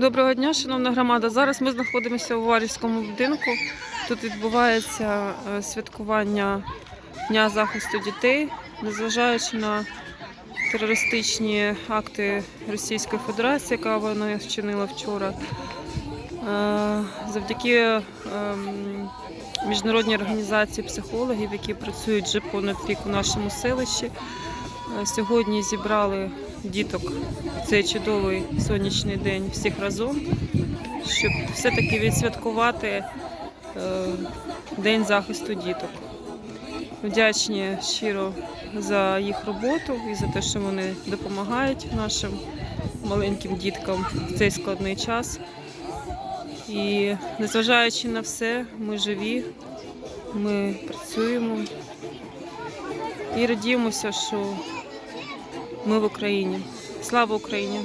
Доброго дня, шановна громада. Зараз ми знаходимося у Варівському будинку. Тут відбувається е, святкування Дня захисту дітей, незважаючи на терористичні акти Російської Федерації, яка вона вчинила вчора. Е, Завдяки ем, міжнародній організації психологів, які працюють вже понад рік у нашому селищі. Е, Сьогодні зібрали діток в цей чудовий сонячний день всіх разом, щоб все-таки відсвяткувати е, День захисту діток. Вдячні щиро за їх роботу і за те, що вони допомагають нашим маленьким діткам в цей складний час. І незважаючи на все, ми живі, ми працюємо і радіємося, що ми в Україні. Слава Україні!